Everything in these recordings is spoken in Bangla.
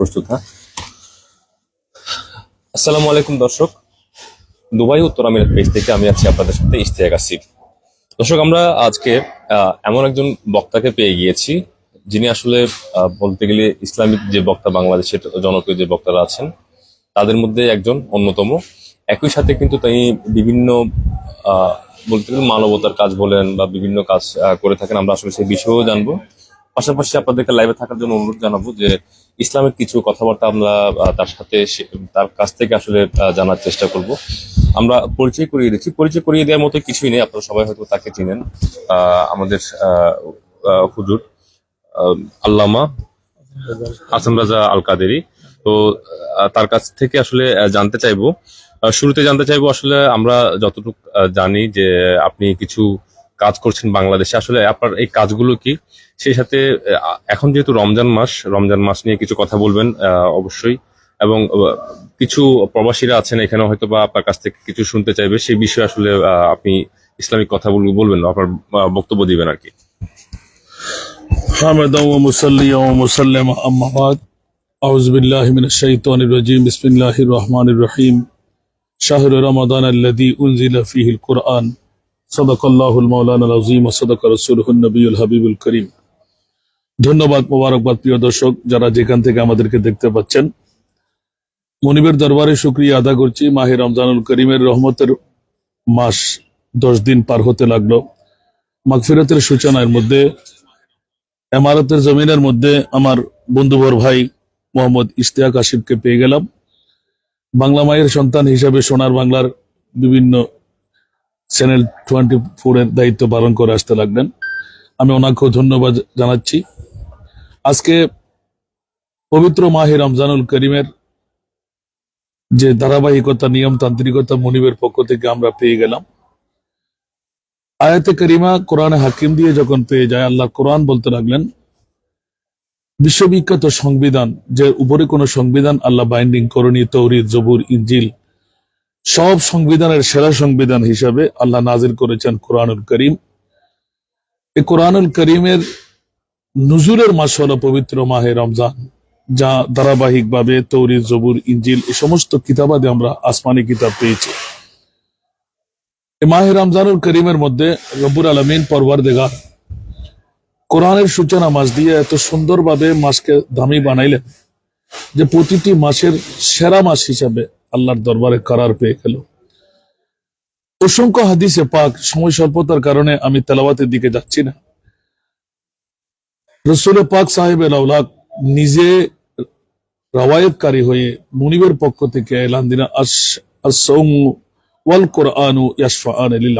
প্রস্তুত হ্যাঁ? আসসালামু আলাইকুম, দর্শক। দুবাই উত্তর আমিরাত পেজ থেকে আমি আছি আপনাদের সাথে ইশতিয়াক আসিফ। দর্শক, আমরা আজকে এমন একজন বক্তাকে পেয়ে গিয়েছি যিনি আসলে বলতে গেলে ইসলামিক যে বক্তা, বাংলাদেশের জনপ্রিয় যে বক্তারা আছেন, তাদের মধ্যে একজন অন্যতম। একই সাথে কিন্তু তিনি বিভিন্ন বলতে গেলে মানবতার কাজ বলেন বা বিভিন্ন কাজ করে থাকেন। আমরা আসলে সেই বিষয়েও জানব। পাশাপাশি আপনাদেরকে লাইভে থাকার জন্য অনুরোধ জানাব যে ইসলামের কিছু কথাবার্তা আমরা তার সাথে তার কাছ থেকে আসলে জানার চেষ্টা করব। আমরা পরিচয় করিয়ে দিচ্ছি। পরিচয় করিয়ে দেওয়ার মতো কিছুই নেই। আপনারা সবাই হয়তো তাকে চিনেন। আমাদের হুজুর আল্লামা হাসান রাজা আল কাদেরি তো তার কাছ থেকে আসলে জানতে চাইব। শুরুতে জানতে চাইব আসলে আমরা যতটুকু জানি যে আপনি কিছু কাজ করছেন বাংলাদেশে আসলে আপনার এই কাজগুলো কি সেই সাথে আহ, এখন যেহেতু রমজান মাস রমজান মাস নিয়ে কিছু কথা বলবেন আহ, অবশ্যই এবং আহ, কিছু প্রবাসীরা আছেন এখানে হয়তো বা আপনার কাছ থেকে কিছু শুনতে চাইবে সেই বিষয়ে আসলে আহ, আপনি ইসলামিক কথা বলবেন আপনার আহ, বক্তব্য দিবেন আর কি حامدا ومصليا ومسلما أما بعد أعوذ بالله من الشيطان الرجيم بسم الله الرحمن الرحيم شهر رمضان الذي أنزل فيه القرآن সদকল্লাহুল মৌলানা আজিম সদক রসুলহুল নবীল হাবিবুল করিম। ধন্যবাদ মোবারকবাদ, প্রিয় দর্শক, যারা যেখান থেকে আমাদেরকে দেখতে পাচ্ছেন। মনিবের দরবারে শুক্রিয়া আদা করছি। মাহে রমজানুল করিমের রহমতের মাস দশ দিন পার হতে লাগল। মাগফিরতের সূচনার মধ্যে, এমারতের জমিনের মধ্যে আমার বন্ধুবর ভাই মোহাম্মদ ইশতিয়াক আসিফকে পেয়ে গেলাম। বাংলা মায়ের সন্তান হিসাবে সোনার বাংলার বিভিন্ন চ্যানেল টোয়েন্টি ফোর এর দায়িত্ব পালন করে আসতে লাগলেন। আমি ওনাকেও ধন্যবাদ জানাচ্ছি। আজকে পবিত্র মাহে রমজানুল করিমের যে ধারাবাহিকতা, নিয়মতান্ত্রিকতা মনিবের পক্ষ থেকে আমরা পেয়ে গেলাম। আয়াতে করিমা কোরআনে হাকিম দিয়ে যখন পেয়ে যায়, আল্লাহ কোরআন বলতে লাগলেন, বিশ্ববিখ্যাত সংবিধান, যে উপরে কোনো সংবিধান আল্লাহ বাইন্ডিং করণী তৌরিদ জবুর ইঞ্জিল সব সংবিধানের সেরা সংবিধান হিসাবে আল্লাহ নাজির করেছেন কোরআনুল করিম। এই কোরআনুল করিমের নুজুলের মাস হলো পবিত্র মাহে রমজান, যা ধারাবাহিকভাবে তৌরি জবুর, ইঞ্জিল এই সমস্ত কিতাবাদে আমরা আসমানি কিতাব পেয়েছি। মাহে রমজানুল করিমের মধ্যে রব্বুর আলমিন পরবার দেগা কোরআনের সূচনা মাস দিয়ে এত সুন্দরভাবে মাসকে দামি বানাইলেন যে প্রতিটি মাসের সেরা মাস হিসাবে আল্লাহর দরবারে করার পেয়ে গেল। অসংখ্য হাদিসে পাক সময় স্বল্পতার কারণে আমি তেলাওয়াতের দিকে যাচ্ছি না। রসুল পাক সাহেব আউলাক নিজে রওয়ায়তকারী হয়ে মুনিবের পক্ষ থেকে এলান দিনা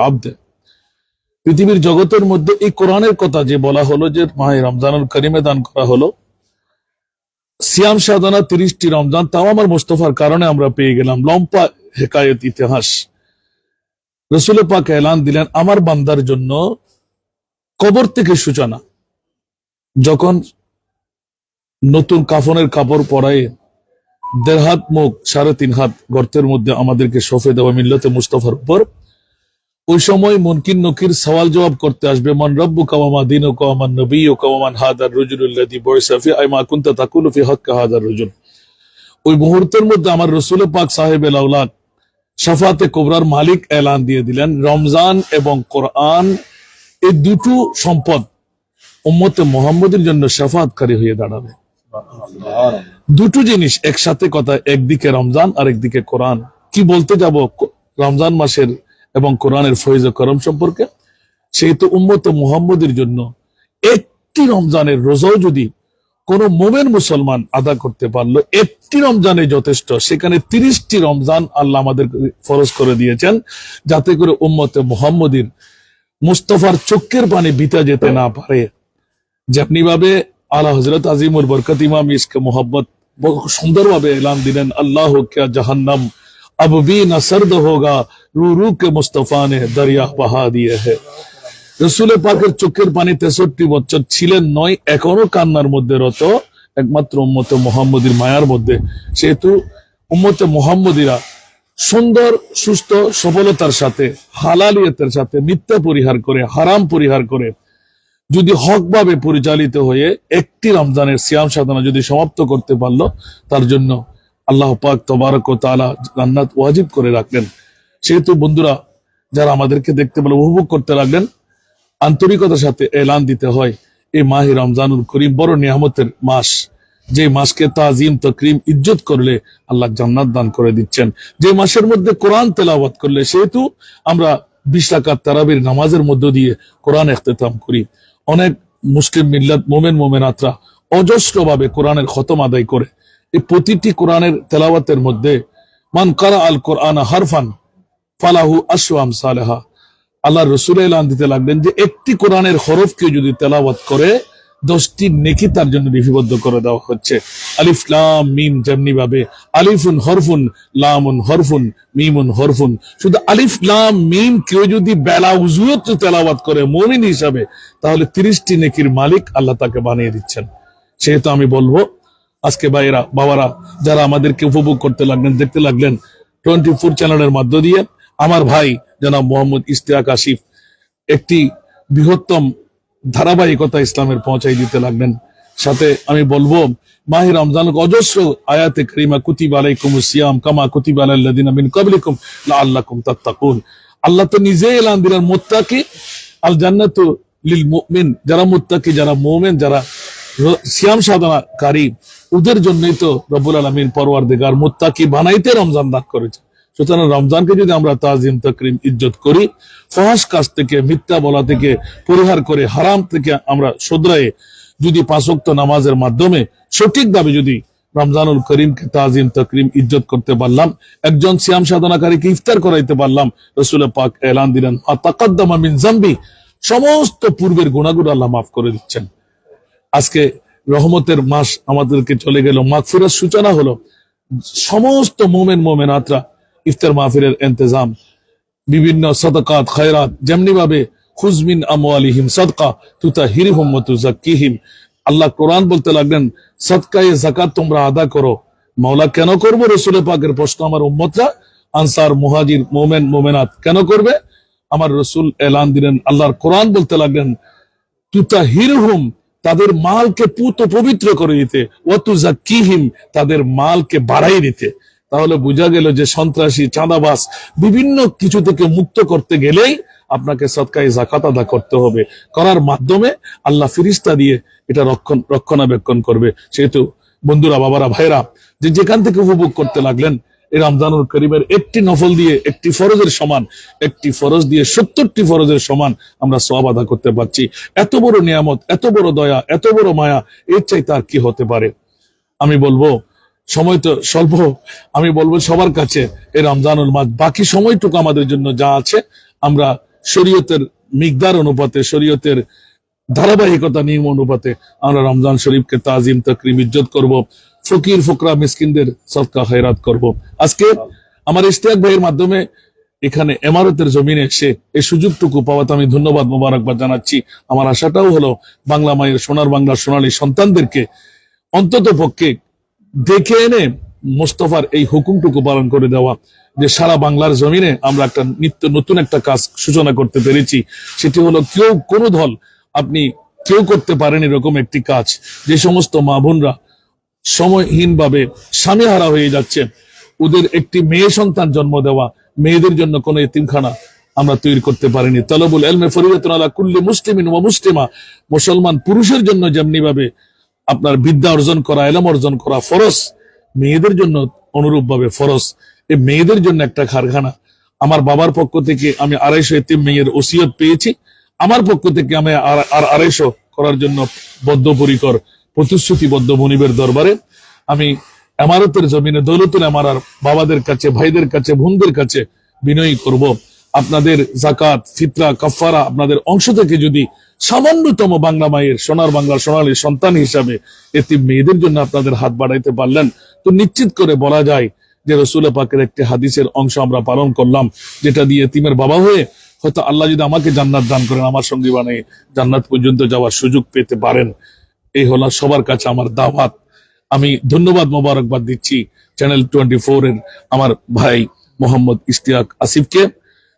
আবদ। পৃথিবীর জগতের মধ্যে এই কোরআনের কথা যে বলা হলো যে মাহে রমজানুল করিমে দান করা হলো সিয়াম সাধনা তিরিশটি রমজান, তাও আমার মোস্তফার কারণে আমরা পেয়ে গেলাম লম্পা হেকায়ত ইতিহাস। রসুল পাক এলান দিলেন, আমার বান্দার জন্য কবর থেকে সূচনা। যখন নতুন কাফনের কাপড় পরায় দেড় হাত মুখ, সাড়ে তিন হাত গর্তের মধ্যে আমাদেরকে সফে দেওয়া মিল্লতে মুস্তফার উপর ওই সময় মনকিন নকির সওয়াল জবাব করতে আসবে মন রব্বু কামামা দিন ও কামান নবী ও কামান হাদার রুজুল্লাদি বয়সাফি আইমা কুন্তা তাকুল ফি হক হাদার রুজুল। ওই মুহূর্তের মধ্যে আমার রসুল পাক সাহেব আউলাদ সাফাতে কোবরার মালিক এলান দিয়ে দিলেন রমজান এবং কোরআন এই দুটো সম্পদ উম্মতে মোহাম্মদের জন্য সাফাতকারী হয়ে দাঁড়াবে। দুটো জিনিস একসাথে কথা একদিকে রমজান আর একদিকে কোরআন। কি বলতে যাব? রমজান মাসের এবং কোরআনের ফৈজ করম সম্পর্কে, সেহেতু উম্মত মুহাম্মদের জন্য একটি রমজানের রোজাও যদি কোন মোমেন মুসলমান আদা করতে পারল, একটি রমজানে যথেষ্ট। সেখানে তিরিশটি রমজান আল্লাহ আমাদের ফরজ করে দিয়েছেন, যাতে করে উম্মতে মোহাম্মদীর মুস্তফার চোখের পানি বিতা যেতে না পারে। যেমনি ভাবে আল্লাহ হজরত আজিমুর বরকত ইমাম ইসকে মোহাম্মদ সুন্দরভাবে এলান দিলেন, আল্লাহ জাহান্নাম अब भी न सर्द होगा रू रू के मुस्तफा ने दरिया बहा दिए है রসুল পাকের চোখের পানি তেষট্টি বছর ছিলেন নয় এখনো কান্নার মধ্যে রত একমাত্র উম্মত মোহাম্মদীর মায়ার মধ্যে সেহেতু উম্মত মোহাম্মদীরা সুন্দর সুস্থ সফলতার সাথে হালালিয়তের সাথে মিথ্যা পরিহার করে হারাম পরিহার করে যদি হকভাবে পরিচালিত হয়ে একটি রমজানের সিয়াম সাধনা যদি সমাপ্ত করতে পারলো তার জন্য আল্লাহ পাক তবারক ও তাআলা জান্নাত ওয়াজিব করে রাখলেন। সেহেতু বন্ধুরা, যারা আমাদেরকে দেখতে পেলে, উপভোগ করতে লাগলেন, আন্তরিকতার সাথে এলান দিতে হয় এই মাহি রমজানুল করিম, বড় নিয়ামতের মাস। যে মাসকে তাজিম, তকরিম, ইজ্জত করলে আল্লাহ জান্নাত দান করে দিচ্ছেন। যে মাসের মধ্যে কোরআন তেলাওয়াত করলে, সেহেতু আমরা বিশ রাকাত তারাবির নামাজের মধ্য দিয়ে কোরআন এখতেতাম করি। অনেক মুসলিম মিল্লাত, মোমেন, মোমেনাতরা অজস্রভাবে কোরআনের খতম আদায় করে। এই প্রতিটি কোরআনের তেলাওয়াতের মধ্যে, মান কারা আল কোরআন হারফান, ফালাহু আশওয়াম সালেহা আল্লাহ রসুল দিতে লাগলেন যে, একটি কোরআনের হরফকে যদি তেলাওয়াত করে, দশটি নেকি তার জন্য লিপিবদ্ধ করে দেওয়া হচ্ছে। আলিফ, লাম, মিম যেমনি ভাবে, আলিফুন হরফুন, লামুন হরফুন, মিমুন হরফুন। শুধু আলিফ, লাম, মিম কেউ যদি বেলা উজুয়ত তেলাওয়াত করে, মমিন হিসাবে, তাহলে তিরিশটি নেকির মালিক আল্লাহ তাকে বানিয়ে দিচ্ছেন। সেহেতু আমি বলব আজকে ভাইয়েরা, বাবারা, যারা আমাদেরকে উপভোগ করতে লাগলেন, দেখতে লাগলেন টোয়েন্টি ফোর চ্যানেলের মধ্য দিয়ে আমার ভাই জনাব মোহাম্মদ ইশতিয়াক আসিফ একটি বৃহত্তম ধারাবাহিকতা ইসলামের পৌঁছাই দিতে লাগলেন। সাথে আমি বলব, মাহি রমজান অজস্র আয়াতে করিমা, কুতিব আলাইকুম সিয়াম, কামা কুতিব আলাল্লাযিনা মিন ক্বাবলিকুম লাআল্লাকুম তাত্তাকুন। আল্লাহ তো নিজে এলান দিলেন, মুত্তাকি আল জান্নাতু লিল মুমিন। যারা মুত্তাকি, যারা মুমিন, যারা সিয়াম সাধনাকারী ওদের জন্যই তো রব্বুল আলমিন পরওয়ারদিগার মুত্তাকি বানাইতে রমজান দান করেছে সুতরাং রমজানকে যদি আমরা তাজিম, তকরিম, ইজ্জত করি, ফহাস কাজ থেকে, মিথ্যা বলা থেকে, পরিহার করে, হারাম থেকে আমরা শোধরায়ে যদি পাঁচক্ত নামাজের মাধ্যমে সঠিকভাবে যদি রমজানুল করিমকে তাজিম, তকরিম, ইজ্জত করতে পারলাম, একজন সিয়াম সাধনাকারীকে ইফতার করাইতে পারলাম, রসুল পাক এলান দিলেন, আতাকাদ্দামা মিন জাম্বি সমস্ত পূর্বের গুণাগুণ আল্লাহ মাফ করে দিচ্ছেন। আজকে রহমতের মাস আমাদেরকে চলে গেল। মাগফিরার সূচনা হলো সমস্ত মোমেন মোমেনাতরা ইফতার মাহফিলের ইন্তজাম, বিভিন্ন সদকাত, খয়রাত যেমনি ভাবে খুজমিন আমওয়ালিহিম সদকা তুতা হিরহুম তুজাক্কিহিম আল্লাহ কোরআন বলতে লাগলেন, সদকায়ে জাকাত তোমরা আদা করো। মাওলা কেন করব? রসুল পাকের প্রশ্ন, আমার উম্মতরা আনসার, মুহাজির, মোমেন, মোমেনাত কেন করবে? আমার রসুল এলান দিলেন, আল্লাহর কোরআন বলতে লাগলেন তুতা হিরহুম তাদের মালকে পুত পবিত্র করে দিতে। ওয়াতুজা কিহিম তাদের মালকে বাড়াই দিতে। তাহলে বোঝা গেল যে সন্ত্রাসী, চাঁদাবাস বিভিন্ন কিছু থেকে মুক্ত করতে গেলেই আপনাকে সৎকায় জাকাত আদা করতে হবে। করার মাধ্যমে আল্লাহ ফিরিস্তা দিয়ে এটা রক্ষণ, রক্ষণাবেক্ষণ করবে। সেহেতু বন্ধুরা, বাবারা ভাইরা যে যেখান থেকে উপভোগ করতে লাগলেন এই রমজানুল করিমের একটি নফল দিয়ে একটি ফরজের সমান, একটি ফরজ দিয়ে সত্তরটি ফরজের সমান আমরা সব আদা করতে পারছি। এত বড় নিয়ামত, এত বড় দয়া, এত বড় মায়া, এর চাই তার কি হতে পারে? আমি বলব, সময় তো স্বল্প, আমি বলব সবার কাছে এই রমজানুল মাস, বাকি সময়টুকু আমাদের জন্য যা আছে, আমরা শরীয়তের মিকদার অনুপাতে, শরীয়তের ধারাবাহিকতা, নিয়ম অনুপাতে আমরা রমজান শরীফকে তাজিম, তকরিম, ইজ্জত করব। ফকির, ফকরা, মিসকিনদের সৎকা খয়রাত করব। আজকে আমার ইশতিয়াক ভাইয়ের মাধ্যমে এখানে এমারতের জমিনে এসে এই সুযোগটুকু পাওয়াতে আমি ধন্যবাদ, মোবারকবাদ জানাচ্ছি। আমার আশাটাও হলো বাংলা মায়ের সোনার বাংলার সোনালী সন্তানদেরকে অন্তত পক্ষে দেখে এনে মোস্তফার এই হুকুমটুকু পালন করে দেওয়া যে সারা বাংলার জমিনে আমরা একটা নিত্য নতুন একটা কাজ সূচনা করতে পেরেছি। সেটি হলো কেউ কোনো দল আপনি কেউ করতে পারেন এরকম একটি কাজ। যে সমস্ত মা বোনরা সময়হীনভাবে স্বামী হারা হয়ে যাচ্ছে। ওদের একটি মেয়ে সন্তান জন্ম দেওয়া, মেয়েদের জন্য কোনো এতিমখানা আমরা তৈরি করতে পারিনি। তলবুল এলমে ফরিদাতুন আলা কুল্লি মুসলিমিন ওয়া মুসলিমা। মুসলমান পুরুষের জন্য যেমনি ভাবে আপনার বিদ্যা অর্জন করা, এলম অর্জন করা ফরজ, মেয়েদের জন্য অনুরূপ ভাবে ফরজ। এই মেয়েদের জন্য একটা কারখানা। আমার বাবার পক্ষ থেকে আমি আড়াইশো এতিম মেয়ের ওসিয়ত পেয়েছি। আমার পক্ষ থেকে আমি আর আড়াইশো করার জন্য বদ্ধপরিকর প্রতিশ্রুতিবদ্ধ মনিবের দরবারে আমি এমারতের জমিনে, দৌলতুল এমারার বাবাদের কাছে, ভাইদের কাছে, বোনদের কাছে বিনয়ী করব। আপনাদের জাকাত ফিতরা কাফারা আপনাদের অংশ থেকে যদি সামান্যতম বাংলা মায়ের, সোনার বাংলা, সোনালী সন্তান হিসাবে এতে মেয়েদের জন্য আপনাদের হাত বাড়াইতে পারলেন, তো নিশ্চিত করে বলা যায় যে রসুল পাকের একটি হাদিসের অংশ আমরা পালন করলাম, যেটা দিয়ে তিমের বাবা হয়ে হয়তো আল্লাহ যদি আমাকে জান্নাত দান করেন, আমার সঙ্গী বানিয়ে জান্নাত পর্যন্ত যাওয়ার সুযোগ পেতে পারেন। এই হলো সবার কাছে আমার দাওয়াত। আমি ধন্যবাদ মোবারকবাদ দিচ্ছি চ্যানেল টোয়েন্টি এর আমার ভাই মোহাম্মদ ইশতিয়াক আসিফকে।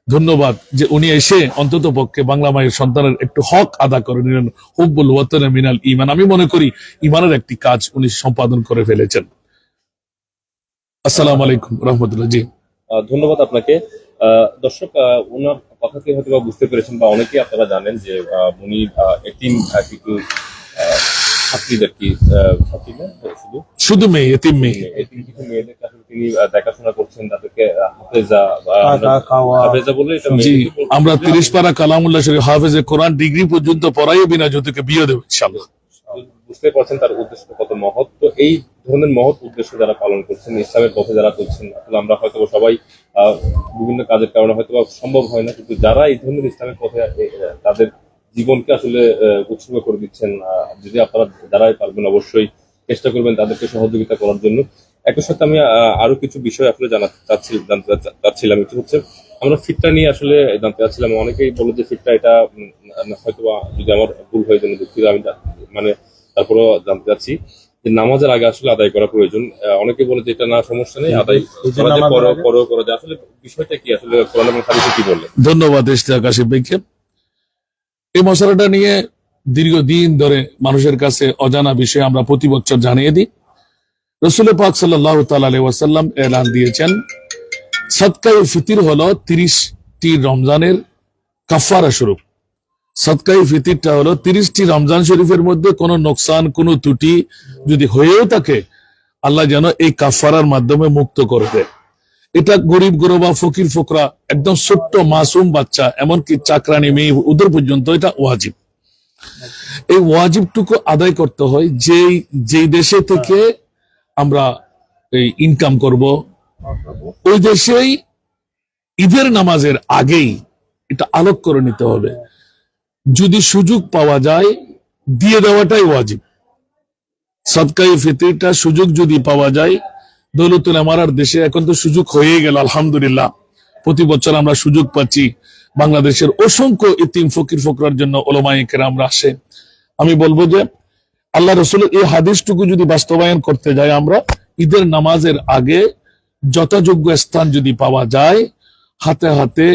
ধন্যবাদ যে উনি এসে অন্তত পক্ষে বাংলা মায়ের সন্তানের একটু হক আদা করে নিলেন। হুব্বুল ওয়াতনে মিনাল ইমান আমি মনে করি ইমানের একটি কাজ উনি সম্পাদন করে ফেলেছেন। আসসালাম আলাইকুম রহমতুল্লাহ। জি। ধন্যবাদ আপনাকে। দর্শক ওনার কথা থেকে হয়তো বুঝতে পেরেছেন বা অনেকেই আপনারা জানেন যে উনি আহ, এতিম আহ, কিছু আহ, ছাত্রীদের কি শুধু? শুধু মেয়ে এতিম মেয়ে। এতিম কিছু মেয়েদেরকে আসলে তিনি দেখাশোনা করছেন তাদেরকে হাফেজা বা থাকা, খাওয়া। হাফেজা বলে এটা জি আমরা তিরিশ পারা কালামুল্লাহ শরীফ হাফেজে কোরআন ডিগ্রি পর্যন্ত পড়াইয়ে বিনা যৌতুকে বিয়ে দেবো ইনশাল্লাহ বুঝতে পারছেন তার উদ্দেশ্য কত মহৎ। তো এই ধরনের মহৎ উদ্দেশ্য যারা পালন করছেন ইসলামের পথে যারা চলছেন আসলে আমরা হয়তো বা সবাই আহ, বিভিন্ন কাজের কারণে হয়তো বা সম্ভব হয় না কিন্তু যারা এই ধরনের ইসলামের পথে তাদের জীবনকে আসলে আহ, উৎসর্গ করে দিচ্ছেন আহ, যদি আপনারা যারাই পারবেন অবশ্যই চেষ্টা করবেন তাদেরকে সহযোগিতা করার জন্য। একই সাথে আমি আরও কিছু বিষয় আসলে জানা চাচ্ছি জানতে চাচ্ছিলাম। একটু হচ্ছে আমরা ফিটটা নিয়ে আসলে জানতে চাচ্ছিলাম। অনেকেই বলে যে ফিটটা এটা হয়তো বা যদি আমার ভুল হয়ে যায় দুঃখিত আমি মানে তারপরেও জানতে চাচ্ছি যে নামাজের আগে আসলে আদায় করা প্রয়োজন। আহ, অনেকে বলে যে এটা না সমস্যা নেই আদায় করা যায় পরেও করা যায়। আসলে বিষয়টা কি? আসলে কোরআন এবং হাদিসে কি বলে ধন্যবাদ ইশতিয়াক ভাইকে। এই মশলাটা নিয়ে দীর্ঘদিন ধরে মানুষের কাছে অজানা বিষয় আমরা প্রতি বছর জানিয়ে দিই। রসুল পাক সাল্লাহ ওয়াসাল্লাম এলান দিয়েছেন সৎকাই ফিতির হলো তিরিশটি রমজানের কাফারা স্বরূপ। সৎকাই ফিতিরটা হলো তিরিশটি রমজান শরীফের মধ্যে কোনো নোকসান, কোনো ত্রুটি যদি হয়েও থাকে, আল্লাহ যেন এই কাফারার মাধ্যমে মুক্ত করে দেয়। এটা গরিব গরবা ফকির ফকরা, একদম ছোট্ট মাসুম বাচ্চা, এমনকি চাকরানি মেয়ে ওদের পর্যন্ত এটা ওয়াজিব। এই ওয়াজিবটুকু আদায় করতে হয় যেই যেই দেশে থেকে আমরা এই ইনকাম করব, ওই দেশেই ঈদের নামাজের আগেই এটা আলোক করে নিতে হবে। যদি সুযোগ পাওয়া যায়, দিয়ে দেওয়াটাই ওয়াজিব। সদকাই ফিতিরটা সুযোগ যদি পাওয়া যায় দৌলতুল আমারার দেশে এখন তো সুযোগ হয়ে গেল, আলহামদুলিল্লাহ। প্রতি বছর আমরা সুযোগ পাচ্ছি বাংলাদেশের অসংখ্য ইতিম ফকির ফকরার জন্য ওলমাই কেরামরা আসে। আমি বলব যে, আল্লাহ রসুলের এই হাদিসটুকু যদি বাস্তবায়ন করতে যাই আমরা, ঈদের নামাজের আগে যথাযোগ্য স্থান যদি পাওয়া যায়, হাতে হাতে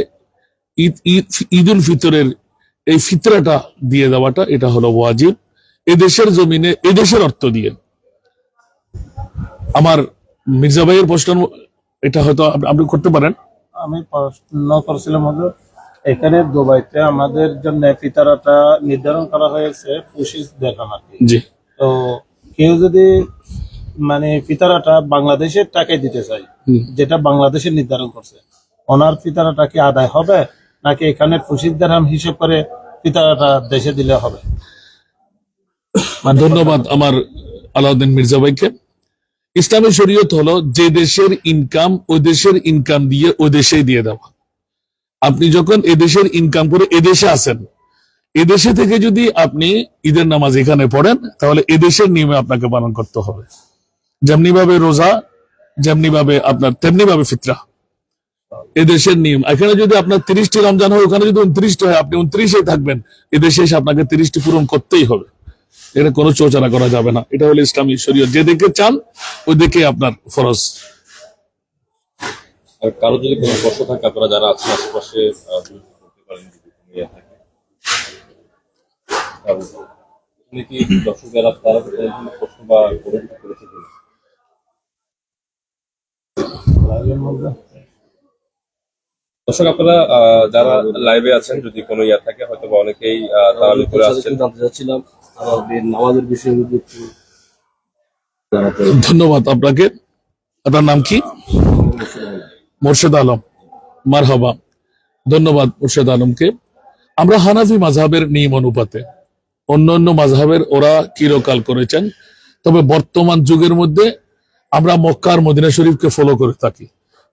ঈদ ঈদ উল ফিতরের এই ফিতরাটা দিয়ে দেওয়াটা এটা হলো ওয়াজিব। এদেশের জমিনে, এদেশের অর্থ দিয়ে। আমার মির্জা ভাইয়ের প্রশ্ন এটা হয়তো আপ- আপনি করতে পারেন। আমি প্রশ্ন করছিলাম হলো এখানে দুবাইতে আমাদের জন্য ফিতারাটা নির্ধারণ করা হয়েছে পঁচিশ আর জি। তো কেউ যদি মানে ফিতারাটা বাংলাদেশের টাকায় দিতে চায় হুম। যেটা বাংলাদেশে নির্ধারণ করছে ওনার ফিতারাটা কি আদায় হবে? নাকি এখানে পঁচিশ দেড়হাম হিসেব করে ফিতারাটা দেশে দিলে হবে? ধন্যবাদ আমার আলাউদ্দিন মির্জা ভাইকে। ইসলামী শরীয়ত হলো যে দেশের ইনকাম ওই দেশের ইনকাম দিয়ে ওই দেশেই দিয়ে দেওয়া। আপনি যখন এদেশের ইনকাম করে এদেশে আসেন এদেশে থেকে যদি আপনি ঈদের নামাজ এখানে পড়েন, তাহলে এদেশের নিয়মে আপনাকে পালন করতে হবে। যেমনি ভাবে রোজা যেমনি ভাবে আপনার তেমনি ভাবে ফিতরা এদেশের নিয়ম। এখানে যদি আপনার তিরিশটি রমজান হয়, ওখানে যদি উনত্রিশটি হয়, আপনি উনত্রিশে থাকবেন এদেশে এসে আপনাকে তিরিশটি পূরণ করতেই হবে। এটা কোনো চোচারা করা যাবে না। এটা হলো ইসলামী শরীয়ত যে দিকে চান ওই দিকে আপনার ফরজ। আর কারও যদি কোনো প্রশ্ন থাকে আপনারা যারা আছেন আশেপাশে ইয়ে দর্শক তারা আপনারা আহ, যারা লাইভে আছেন যদি কোনো ইয়া থাকে হয়তো বা অনেকেই করে আসছেন। জানতে চাচ্ছিলাম নামাজের বিষয়ে ধন্যবাদ আপনাকে। আপনার নাম কি? মোর্শেদ আলম। মারহাবা। ধন্যবাদ মোর্শেদ আলমকে। আমরা হানাফি মাঝহাবের নিয়ম অনুপাতে অন্য অন্য মাঝহাবের ওরা কিরকাল করেছেন, তবে বর্তমান যুগের মধ্যে আমরা মক্কা আর মদিনা শরীফকে ফলো করে থাকি।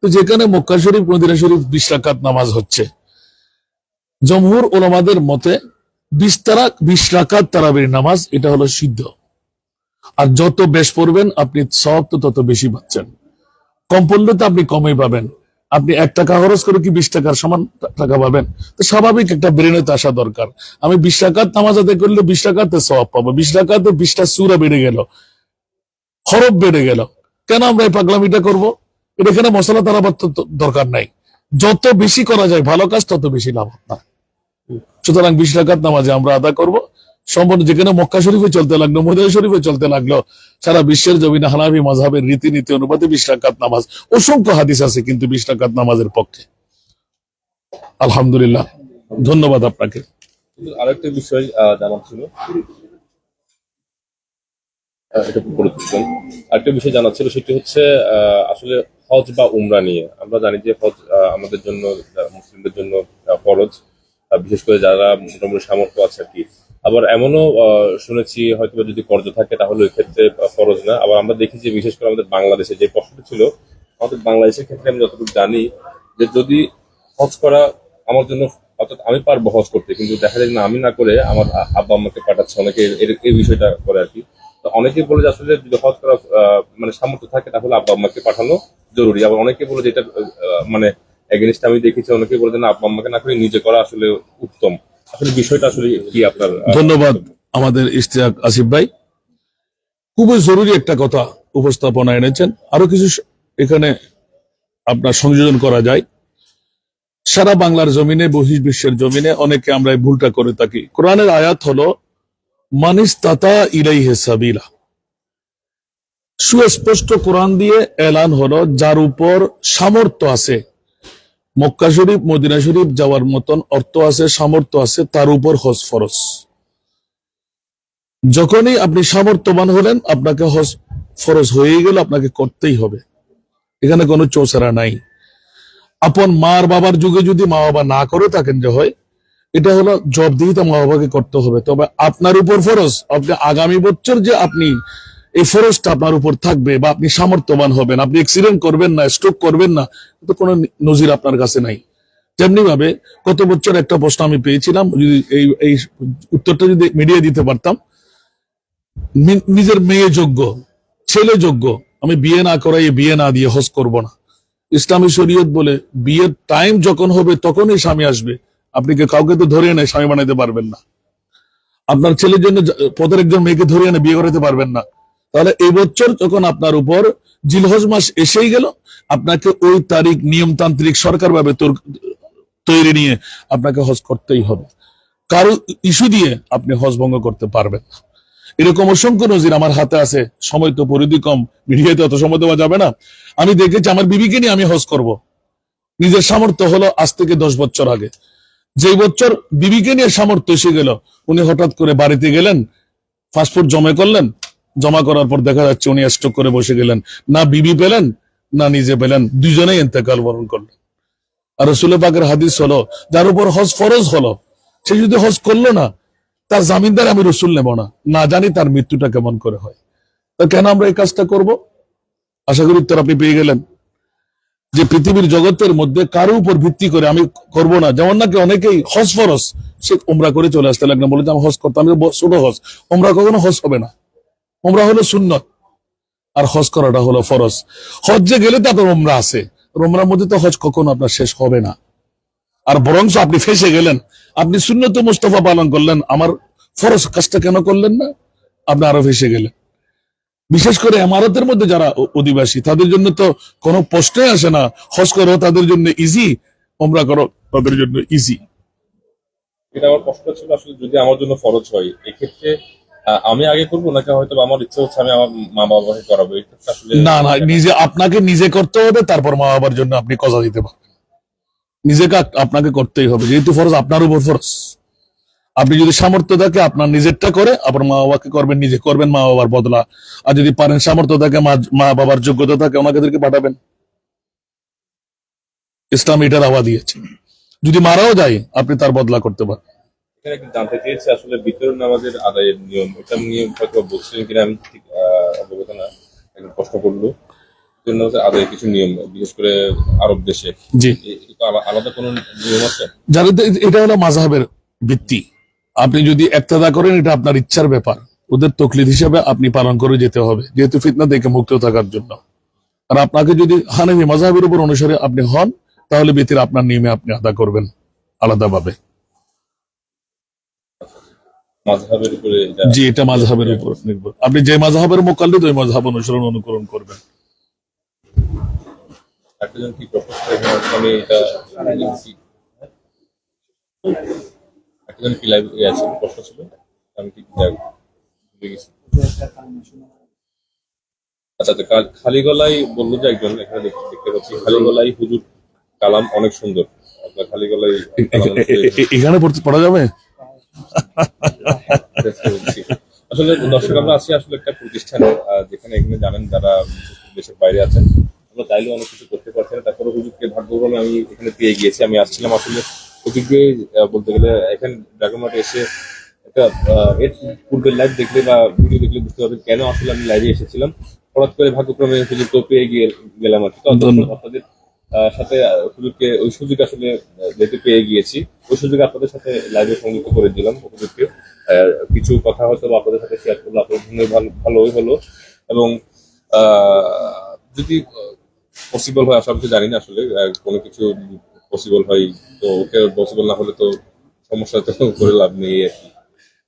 তো যেখানে মক্কা শরীফ, মদিনা শরীফ বিশ রাকাত নামাজ হচ্ছে। জমহুর ওলামাদের মতে বিশ তারা বিশ রাকাত তারাবির নামাজ, এটা হলো সিদ্ধ। আর যত বেশ পড়বেন, আপনি সব তো তত বেশি পাচ্ছেন। কম পড়লে তো আপনি কমই পাবেন। আপনি এক টাকা খরচ করে কি বিশ টাকার সমান টাকা পাবেন? তো স্বাভাবিক একটা আসা দরকার। আমি বিশ টাকার নামাজ আদায় করলে বিশ টাকাতে পাবো। বিশ টাকাতে বিশটা সুরা বেড়ে গেল। হরফ বেড়ে গেল। কেন আমরা এই পাগলামিটা করব? এটা এখানে মশলা তারা দরকার নাই। যত বেশি করা যায় ভালো কাজ, তত বেশি লাভ আপনার। সুতরাং বিশ টাকার নামাজে আমরা আদা করব। সম্পূর্ণ যেখানে মক্কা শরীফে চলতে লাগল, মদিনা শরীফে চলতে লাগল, সারা বিশ্বের জমিনে হানাবি মাঝহাবের রীতিনীতি অনুপাতে বিশ টাকাত নামাজ। অসংখ্য হাদিস আছে কিন্তু বিশ টাকাত নামাজের পক্ষে। আলহামদুলিল্লাহ। ধন্যবাদ আপনাকে। আরেকটা বিষয় জানার ছিল। আরেকটা বিষয় জানার ছিল, সেটি হচ্ছে আসলে হজ বা উমরা নিয়ে। আমরা জানি যে হজ আমাদের জন্য মুসলিমদের জন্য ফরজ। বিশেষ করে যারা মোটামুটি সামর্থ্য আছে আর কি। আবার এমনও শুনেছি হয়তো যদি কর্জ থাকে তাহলে ওই ক্ষেত্রে ফরজ না। আবার আমরা দেখি যে বিশেষ করে আমাদের বাংলাদেশে যে প্রশ্নটি ছিল, আমাদের বাংলাদেশের ক্ষেত্রে আমি যতটুকু জানি যে যদি হজ করা আমার জন্য, অর্থাৎ আমি পারব হজ করতে, কিন্তু দেখা যায় না, আমি না করে আমার আব্বা আম্মাকে পাঠাচ্ছে, অনেকে এই বিষয়টা করে আর কি। তো অনেকেই বলে যে আসলে যদি হজ করা মানে সামর্থ্য থাকে তাহলে আব্বা আম্মাকে পাঠানো জরুরি। আবার অনেকে বলে যে এটা মানে এগেনস্ট আমি দেখেছি, অনেকে বলে যে না আম্মাকে না করে নিজে করা আসলে উত্তম। আসলে বিষয়টা আসলে কি আপনার ধন্যবাদ আমাদের ইশতিয়াক আসিফ ভাই। খুবই জরুরি একটা কথা উপস্থাপনা এনেছেন। আরও কিছু এখানে আপনার সংযোজন করা যায়। সারা বাংলার জমিনে বহিষ বিশ্বের জমিনে অনেকে আমরা এই ভুলটা করে থাকি। কোরআনের আয়াত হলো, মানিস তাতা ইলাই সাবিলা। সুস্পষ্ট কোরআন দিয়ে এলান হলো, যার উপর সামর্থ্য আছে। মক্কা শরীফ, মদিনা শরীফ যাওয়ার মতন অর্থ আছে, সামর্থ্য আছে, তার উপর হজ ফরজ। যখনই আপনি সামর্থ্যবান হলেন, আপনাকে হজ ফরজ হয়ে গেল, আপনাকে করতেই হবে। এখানে কোনো চৌসারা নাই। আপন মার বাবার যুগে যদি মা বাবা না করে থাকেন যে হয়, এটা হলো জবাবদিহিতা মা বাবাকে করতে হবে। তবে আপনার উপর ফরজ। আপনি আগামী বছর যে আপনি এই ফরজটা আপনার উপর থাকবে বা আপনি সামর্থ্যবান হবেন, আপনি অ্যাক্সিডেন্ট করবেন না স্ট্রোক করবেন না তো কোনো নজির আপনার কাছে নাই। তেমনি ভাবে গত বছর একটা প্রশ্ন আমি পেয়েছিলাম, যদি এই এই উত্তরটা যদি মিডিয়া দিতে পারতাম নিজের মেয়ে যোগ্য, ছেলে যোগ্য, আমি বিয়ে না করাই বিয়ে না দিয়ে হজ করব না। ইসলামী শরীয়ত বলে, বিয়ের টাইম যখন হবে তখনই স্বামী আসবে। আপনি কাউকে তো ধরে এনে স্বামী বানাইতে পারবেন না? আপনার ছেলের জন্য পথের একজন মেয়েকে ধরে এনে বিয়ে করাতে পারবেন না। তাহলে এই বছর যখন আপনার উপর জিলহজ মাস এসেই গেল, আপনাকে ওই তারিখ নিয়মতান্ত্রিক সরকার ভাবে তৈরি নিয়ে আপনাকে হজ করতেই হবে। কারও ইস্যু দিয়ে আপনি হজ ভঙ্গ করতে পারবেন না। এরকম অসংখ্য নজির আমার হাতে আছে। সময় তো পরিধি কম মিডিয়াতে অত সময় দেওয়া যাবে না। আমি দেখেছি, আমার বিবিকে নিয়ে আমি হজ করব। নিজের সামর্থ্য হলো আজ থেকে দশ বছর আগে। যেই বছর বিবিকে নিয়ে সামর্থ্য এসে গেল, উনি হঠাৎ করে বাড়িতে গেলেন, পাসপোর্ট জমা করলেন জমা করার পর দেখা যাচ্ছে উনি স্টক করে বসে গেলেন। না বিবি পেলেন, না নিজে পেলেন, দুজনেই ইন্তেকাল বরণ করলেন আর রসুল পাকের হাদিস হলো, যার উপর হজ ফরজ হলো, সে যদি হজ করল না, তার জামিনদার আমি রসুল নেব না। জানি তার মৃত্যুটা কেমন করে হয়। কেন আমরা এই কাজটা করব? আশা করি উত্তর আপনি পেয়ে গেলেন। যে পৃথিবীর জগতের মধ্যে কারও উপর ভিত্তি করে আমি করব না। যেমন নাকি অনেকেই হজ ফরজ, সে ওমরা করে চলে আসতে লাগল বলে যে আমি হজ করতাম ছোট হজ। ওমরা কখনো হজ হবে না। ওমরা হলো সুন্নত, আর হজ করাটা হলো ফরজ। হজ যে গেলে তারপর ওমরা আছে ওমরার মধ্যে তো হজ কখনো আপনার শেষ হবে না। আর বরঞ্চ আপনি ফেসে গেলেন, আপনি শূন্যত মুস্তফা পালন করলেন, আমার ফরজ কাজটা কেন করলেন না? আপনি আরও ফেসে গেলেন। বিশেষ করে এমারতের মধ্যে যারা অধিবাসী, তাদের জন্য তো কোনো প্রশ্নই আসে না, হজ করো, তাদের জন্য ইজি ওমরা করো, তাদের জন্য ইজি এটা আমার প্রশ্ন ছিল, আসলে যদি আমার জন্য ফরজ হয়, এক্ষেত্রে আমি আগে করব, নাকি হয়তো আমার ইচ্ছা হচ্ছে আমি আমার মা বাবাকে করাবো না না, নিজে আপনাকে নিজে করতে হবে, তারপর মা বাবার জন্য আপনি কজা দিতে পারবেন। আপনাকে করতেই হবে, যেহেতু ফরজ, আপনার উপর ফরজ। আপনি যদি সামর্থ্য থাকে, আপনার নিজেরটা করে, আবার মা বাবাকে করবেন, নিজে করবেন মা বাবার বদলা। আর যদি পারেন, সামর্থ্য থাকে, মা বাবার যোগ্যতা থাকে ওনাদেরকে পাঠাবেন। ইসলাম এটার আওয়া দিয়েছে। যদি মারাও যায়, আপনি তার বদলা করতে পারেন এখানে একটু জানতে চেয়েছি আসলে বিতরণ নামাজের আদায়ের নিয়ম। এটা নিয়ম হয়তো বলছিলেন কিনা আমি ঠিক অবগত না। একজন প্রশ্ন করল। নামাজের আদায়ের কিছু নিয়ম বিশেষ করে আরব দেশে। জি। আলাদা কোনো নিয়ম আছে? যারা এটা হলো মাঝহাবের ভিত্তি। আপনি যদি একতাদা করেন এটা আপনার ইচ্ছার ব্যাপার। ওদের তকলিদ হিসাবে আপনি পালন করে যেতে হবে যেহেতু ফিতনা থেকে মুক্ত থাকার জন্য। আর আপনাকে যদি হানাবি মাঝহাবের উপর অনুসারে আপনি হন তাহলে ব্যক্তির আপনার নিয়মে আপনি আদা করবেন আলাদাভাবে। মাঝহাবের উপরে জি এটা মাঝহাবের উপর নির্ভর। আপনি যে মাঝহাবের মোকাল্লিদ ওই মাঝহাব অনুসরণ অনুকরণ করবেন। কি আচ্ছা খালি গলায় বলল যে একজন এখানে দেখতে পাচ্ছি খালি গলায় হুজুর কালাম অনেক সুন্দর। আপনার খালি গলায় এখানে পড়তে পড়া যাবে। আসলে দর্শক আমরা আছি আসলে একটা প্রতিষ্ঠানে যেখানে এখানে জানেন যারা দেশের বাইরে আছেন আমরা চাইলেও অনেক কিছু করতে পারছি না। তারপরে হুজুরকে ভাগ্যক্রমে আমি এখানে পেয়ে গিয়েছি আমি আসছিলাম আসলে হুজুরকে বলতে গেলে এখানে ড্রাগনমার্টে এসে একটা আহ, এর পূর্বের লাইভ দেখলে বা ভিডিও দেখলে বুঝতে পারবেন কেন আসলে আমি লাইভে এসেছিলাম। হঠাৎ করে ভাগ্যক্রমে হুজুরকে পেয়ে গিয়ে গেলাম আর কি। তো আপনাদের সাথে হুজুরকে ওই সুযোগ আসলে যেহেতু পেয়ে গিয়েছি। ওই সুযোগে আপনাদের সাথে লাইভে সংযুক্ত করে দিলাম হুজুরকে কিছু কথা হয়তো আপনাদের সাথে শেয়ার করব আপনাদের ভালো, ভালোই হলো। এবং যদি পসিবল হয় আসলে জানি না আসলে কোনো কিছু পসিবল হয় তো ওকে পসিবল না হলে তো সমস্যা তো করে লাভ নেই আর কি।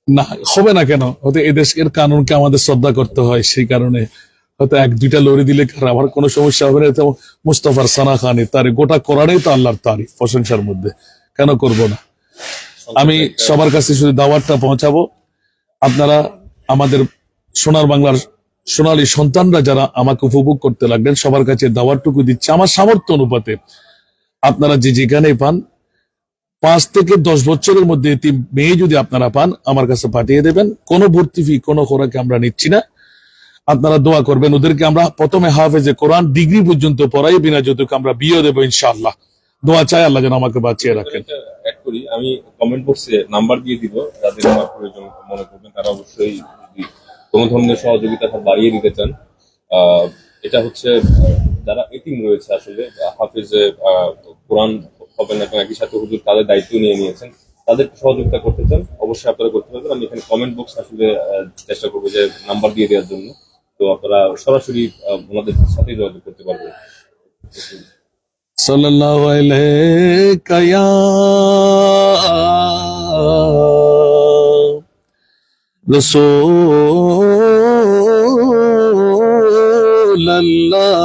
না, হবে না কেন? এদেশের কানুনকে আমাদের শ্রদ্ধা করতে হয়, সেই কারণে হয়তো এক, দুইটা লরি দিলে আমার কোনো সমস্যা হবে না। মুস্তফার সানা খানি তার গোটা কোরআনেই তো আল্লাহর তারিফ প্রশংসার মধ্যে। কেন করব না? আমি সবার কাছে শুধু দাওয়াতটা পৌঁছাবো। আপনারা আমাদের সোনার বাংলার সোনালী সন্তানরা যারা আমাকে উপভোগ করতে লাগলেন, সবার কাছে দাওয়াতটুকু দিচ্ছে। আমার সামর্থ্য অনুপাতে আপনারা যে যেখানেই পান, পাঁচ থেকে দশ বছরের মধ্যে মেয়ে যদি আপনারা পান, আমার কাছে পাঠিয়ে দেবেন। কোনো ভর্তি ফি কোনো খোরাকে আমরা নিচ্ছি না। আপনারা দোয়া করবেন। ওদেরকে আমরা প্রথমে হাফেজে কোরআন ডিগ্রি পর্যন্ত পড়াই, বিনা যৌতুক আমরা বিয়ে দেবো ইনশাআল্লাহ। দোয়া চাই আল্লাহ যেন আমাকে বাঁচিয়ে রাখেন। আমি কমেন্ট বক্সে নাম্বার দিয়ে দিব, যাদের আমার প্রয়োজন মনে করবেন, তারা অবশ্যই কোনো ধরনের সহযোগিতা বাড়িয়ে দিতে চান এটা হচ্ছে যারা এটিম রয়েছে আসলে হাফেজে কোরআন হবে না কেন, একই সাথে হুজুর তাদের দায়িত্ব নিয়ে নিয়েছেন, তাদের সহযোগিতা করতে চান, অবশ্যই আপনারা করতে পারবেন। আমি এখানে কমেন্ট বক্স আসলে চেষ্টা করব যে নাম্বার দিয়ে দেওয়ার জন্য। তো আপনারা সরাসরি আহ, ওনাদের সাথে যোগাযোগ করতে পারবেন সাল্লাল্লাহু আলাইকা ইয়া রাসূলুল্লাহ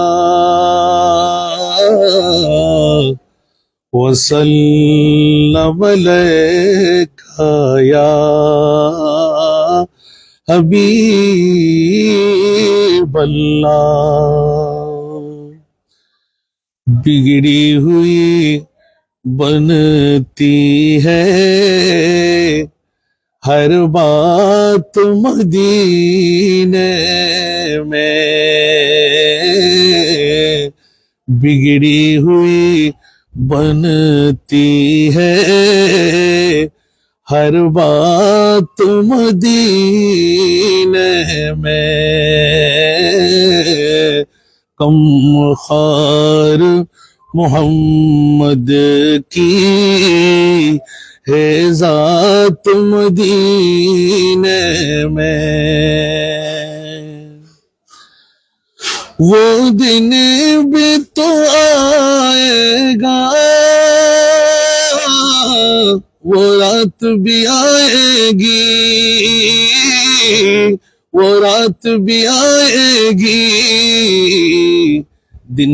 وسلم بلّہ بگڑی ہوئی بنتی ہے۔ ہر بات مدینے میں بگڑی ہوئی بنتی ہے۔ ہر بات مدینے میں کم خار محمد کی ہے ذات مدینے میں وہ دن بھی تو آئے گا وہ رات بھی آئے گی وہ رات بھی آئے گی۔ دن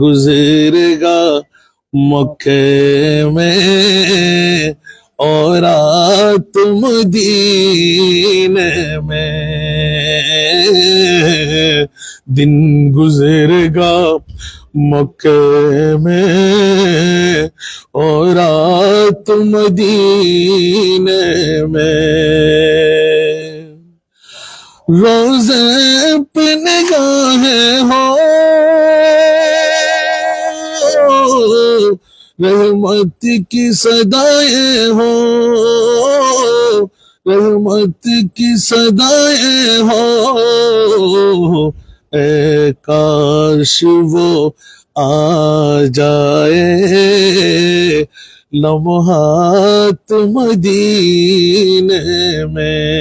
گزرے گا مکے میں اور رات مدینے میں۔ دن گزرے گا مکے میں اور رات مدینے میں۔ روز اپنے گاہیں ہو۔ رحمت کی صدایں ہو۔ رحمت کی صدایں ہو۔ اے کاش وہ آ جائے۔ لمحات مدینے میں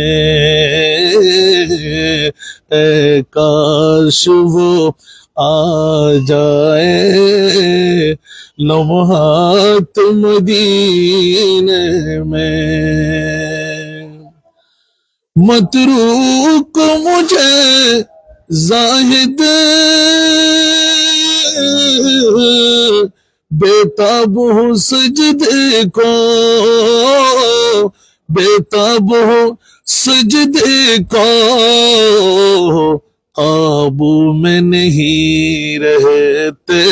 اے کاش وہ آ جائے۔ لمحات مدینے میں متروک مجھے زاہد بیتاب ہوں سجدے کو۔ بیتاب ہوں سجدے کو۔ قابو میں نہیں رہتے۔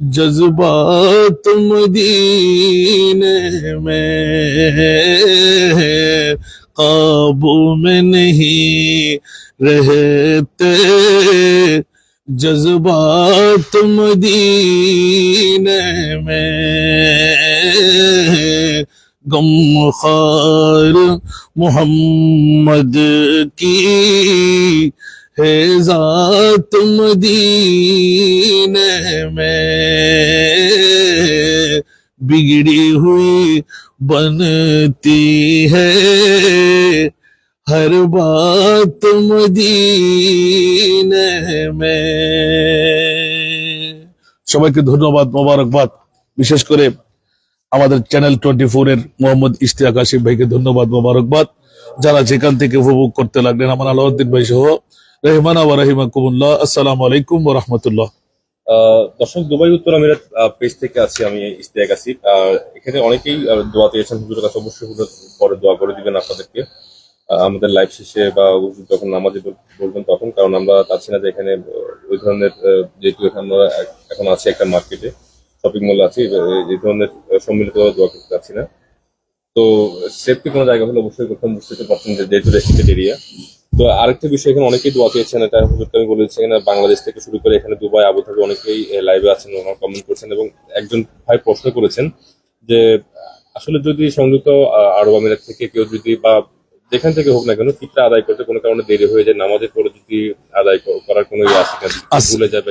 جذبات مدینے میں قابو میں نہیں رہتے۔ جذبات مدینے میں غم خار محمد کی ہے ذات مدینے میں بگڑی ہوئی بنتی ہے हर बात মদিনে মে সবাইকে ধন্যবাদ মোবারকবাদ বিশেষ করে আমাদের চ্যানেল টোয়েন্টি ফোর এর মোহাম্মদ ইশতিয়াক আসিফ ভাইকে ধন্যবাদ মোবারকবাদ যারা যেখান থেকে উপভোগ করতে লাগলেন আমার আলাউদ্দিন ভাই সহ রহমানা ওয়া রাহিমাকুমুল্লাহ আসসালামু আলাইকুম ওয়া রাহমাতুল্লাহ আহ, দর্শক দুবাই উত্তর আমিরাত পেজ থেকে আছি আমি ইস্তিয়াক আসিফ আর এখানে অনেকেই আহ, দোয়া পেয়েছেন হুজুরের কাছে অবশ্যই হুজুর পরে দোয়া করে দিবেন আপনাদেরকে আহ, আমাদের লাইভ শেষে বা যখন নামাজে বল- বলবেন তখন, কারণ আমরা চাচ্ছি না যে এখানে ওই ধরনের যেহেতু এখানে আমরা এখন আছি একটা মার্কেটে শপিং মল আছে এই ধরনের সম্মিলিত দোয়া করতে চাচ্ছি না। তো সেফটি কোনো জায়গা হলে অবশ্যই প্রথম বুঝতে পারছেন যে যেহেতু রেস্ট্রিক্টেড এরিয়া তো আরেকটা বিষয় এখানে অনেকেই দোয়া পেয়েছেন এটা আমি বলেছি এখানে বাংলাদেশ থেকে শুরু করে এখানে দুবাই, আবুধাবি অনেকেই লাইভে আছেন, ওনারা কমেন্ট করছেন এবং একজন ভাই প্রশ্ন করেছেন যে, আসলে যদি সংযুক্ত আরব আমিরাত থেকে কেউ যদি বা যেখান থেকে হোক না কেন ফিতরা আদায় করতে কোনো কারণে দেরি হয়ে যায় নামাজের পরে যদি আদায় করার কোনো ইয়ে আছে ভুলে যাবে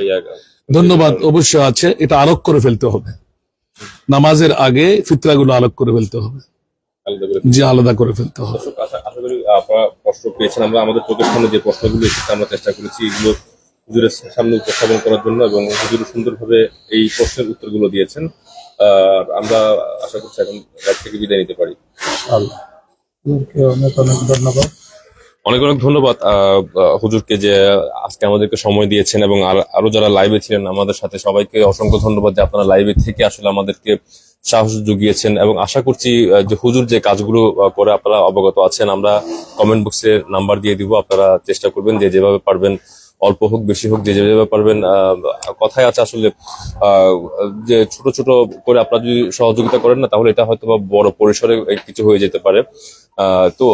ধন্যবাদ অবশ্যই আছে। এটা আলোক করে ফেলতে হবে। নামাজের আগে ফিতরাগুলো আলোক করে ফেলতে হবে। করে আলাদা করে ফেলতে হবে। আশা করি আপনারা প্রশ্ন পেয়েছেন। আমরা আমাদের চোখের সামনে যে প্রশ্নগুলো এসেছে আমরা চেষ্টা করেছি এগুলো হুজুরের সামনে উপস্থাপন করার জন্য এবং হুজুর সুন্দরভাবে এই প্রশ্নের উত্তরগুলো দিয়েছেন। আর আমরা আশা করছি এখন লাইভ থেকে বিদায় নিতে পারি। আল্লাহ হুজুরকে অনেক অনেক ধন্যবাদ। হুজুরকে যে আজকে আমাদেরকে সময় দিয়েছেন এবং আরও যারা লাইভে ছিলেন আমাদের সাথে, সবাইকে অসংখ্য ধন্যবাদ যে আপনারা লাইভে থেকে আসলে আমাদেরকে সাহস জুগিয়েছেন এবং আশা করছি যে হুজুর যে কাজগুলো করে আপনারা অবগত আছেন, আমরা কমেন্ট বক্সে নাম্বার দিয়ে দিব, আপনারা চেষ্টা করবেন যে যেভাবে পারবেন অল্প হোক, বেশি হোক, যে যেভাবে পারবেন কথায় আছে আসলে যে ছোট ছোট করে আপনারা যদি সহযোগিতা করেন না, তাহলে এটা হয়তো বা বড় পরিসরে কিছু হয়ে যেতে পারে। তো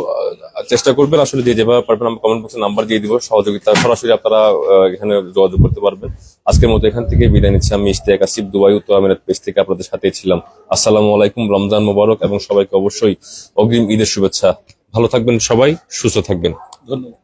চেষ্টা করবেন আসলে যে যেভাবে পারবেন, আমি কমেন্ট বক্সে নাম্বার দিয়ে দিব, সহযোগিতা সরাসরি আপনারা এখানে যোগাযোগ করতে পারবেন। আজকের মতো এখান থেকে বিদায় নিচ্ছি। আমি ইশতিয়াক আসিফ দুবাই, উত্তর আমিরাত পেজ থেকে আপনাদের সাথে ছিলাম। আসসালামু আলাইকুম, রমজান মোবারক, এবং সবাইকে অবশ্যই অগ্রিম ঈদের শুভেচ্ছা। ভালো থাকবেন সবাই, সুস্থ থাকবেন। ধন্যবাদ।